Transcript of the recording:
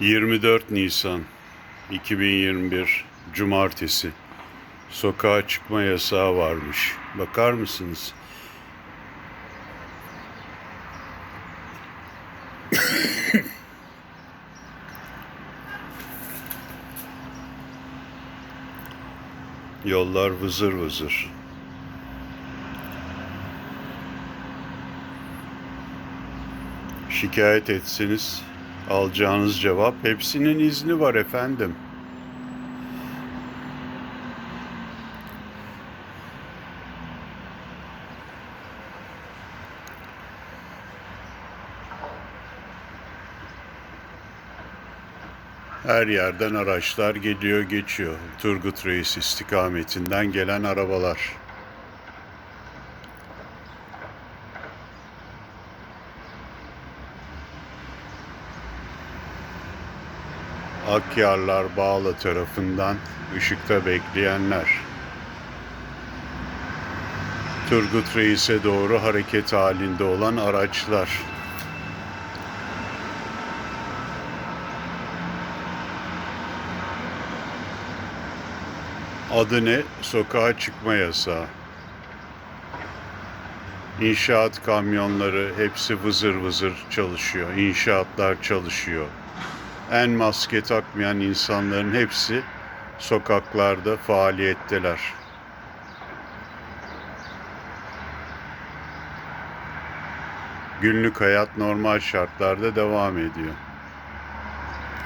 24 Nisan 2021 Cumartesi Sokağa çıkma yasağı varmış. Bakar mısınız? Yollar vızır vızır. Şikayet etseniz alacağınız cevap hepsinin izni var efendim. Her yerden araçlar geliyor geçiyor. Turgut Reis istikametinden gelen arabalar. Akyarlar Bağla tarafından ışıkta bekleyenler. Turgut Reis'e doğru hareket halinde olan araçlar. Adı ne? Sokağa çıkma yasağı. İnşaat kamyonları hepsi vızır vızır çalışıyor. İnşaatlar çalışıyor. En maske takmayan insanların hepsi sokaklarda faaliyetteler. Günlük hayat normal şartlarda devam ediyor.